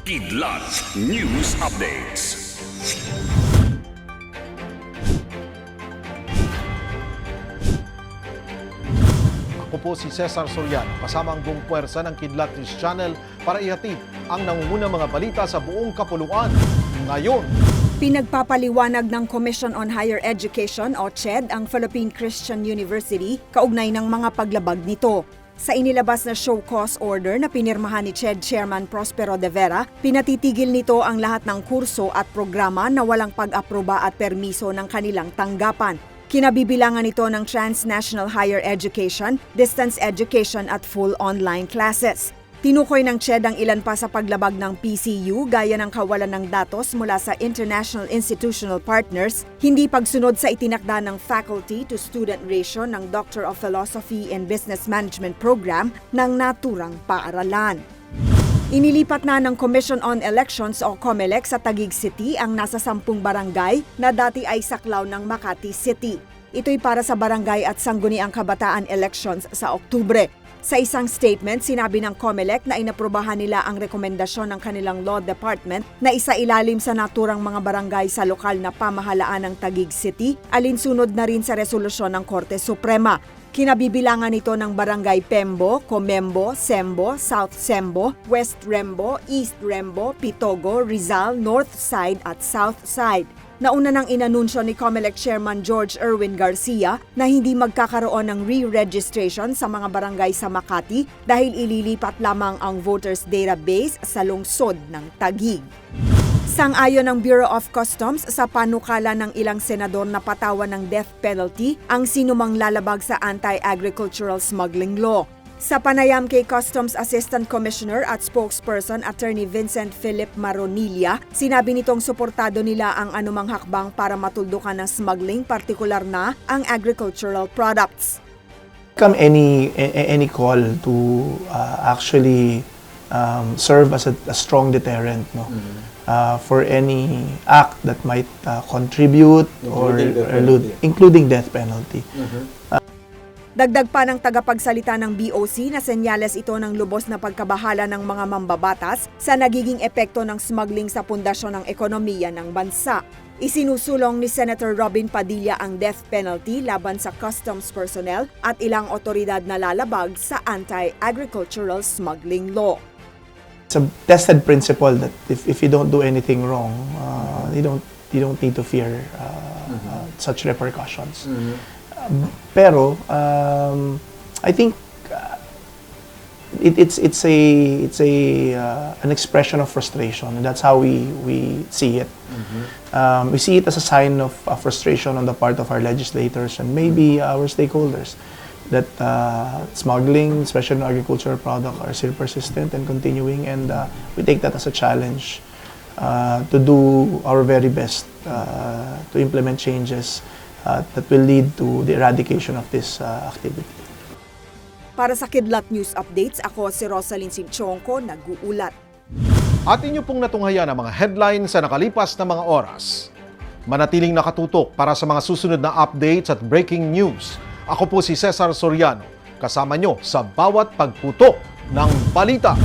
Kidlat News Updates. Ako po si Cesar Soriano, kasama ang buong puwersa ng Kidlat News Channel para ihatid ang nangungunang mga balita sa buong kapuluan. Ngayon, Pinagpapaliwanag ng Commission on Higher Education o CHED ang Philippine Christian University kaugnay ng mga paglabag nito. Sa inilabas na show cause order na pinirmahan ni CHED Chairman Prospero de Vera, pinatitigil nito ang lahat ng kurso at programa na walang pag-aproba at permiso ng kanilang tanggapan. Kinabibilangan ito ng transnational higher education, distance education at full online classes. Tinukoy ng CHED ang ilan pa sa paglabag ng PCU gaya ng kawalan ng datos mula sa international institutional partners, hindi pagsunod sa itinakda ng faculty to student ratio ng Doctor of Philosophy and Business Management program ng naturang paaralan. Inilipat na ng Commission on Elections o COMELEC sa Taguig City ang nasa sampung barangay na dati ay saklaw ng Makati City. Ito'y para sa barangay at sangguniang kabataan elections sa Oktubre. Sa isang statement, sinabi ng COMELEC na inaprobahan nila ang rekomendasyon ng kanilang law department na isailalim sa naturang mga barangay sa lokal na pamahalaan ng Taguig City, alinsunod na rin sa resolusyon ng Korte Suprema. Kinabibilangan ito ng Barangay Pembo, Comembo, Sembo, South Sembo, West Rembo, East Rembo, Pitogo, Rizal, North Side at South Side. Nauna nang inanunsyo ni COMELEC Chairman George Erwin Garcia na hindi magkakaroon ng re-registration sa mga barangay sa Makati dahil ililipat lamang ang voters database sa lungsod ng Taguig. Sang-ayon ng Bureau of Customs sa panukala ng ilang senador na patawan ng death penalty ang sinumang lalabag sa anti-agricultural smuggling law. Sa panayam kay Customs Assistant Commissioner at spokesperson Attorney Vincent Philip Maronilla, sinabi nitong suportado nila ang anumang hakbang para matuldukan ng smuggling, partikular na ang agricultural products. welcome any any call to uh, actually um, serve as a, a strong deterrent no uh, for any act that might uh, contribute or Including death elude, penalty. including death penalty. Dagdag pa ng tagapagsalita ng BOC na senyales ito ng lubos na pagkabahala ng mga mambabatas sa nagiging epekto ng smuggling sa pundasyon ng ekonomiya ng bansa. Isinusulong ni Senator Robin Padilla ang death penalty laban sa customs personnel at ilang otoridad na lalabag sa anti-agricultural smuggling law. It's a tested principle that if, if you don't do anything wrong, uh, you don't you don't need to fear uh, uh, such repercussions. Um, pero um, I think uh, it, it's it's a it's a uh, an expression of frustration, and that's how we we see it. Um, we see it as a sign of uh, frustration on the part of our legislators and maybe our stakeholders that uh, smuggling, especially agricultural product, are still persistent and continuing, and uh, we take that as a challenge uh, to do our very best uh, to implement changes uh, that will lead to the eradication of this uh, activity. Para sa Kidlat News Updates, ako si Rosalyn Simchonko, nag-uulat. at inyo pong natunghayan ang mga headlines sa nakalipas na mga oras. Manatiling nakatutok para sa mga susunod na updates at breaking news. Ako po si Cesar Soriano, kasama nyo sa bawat pagputok ng balita.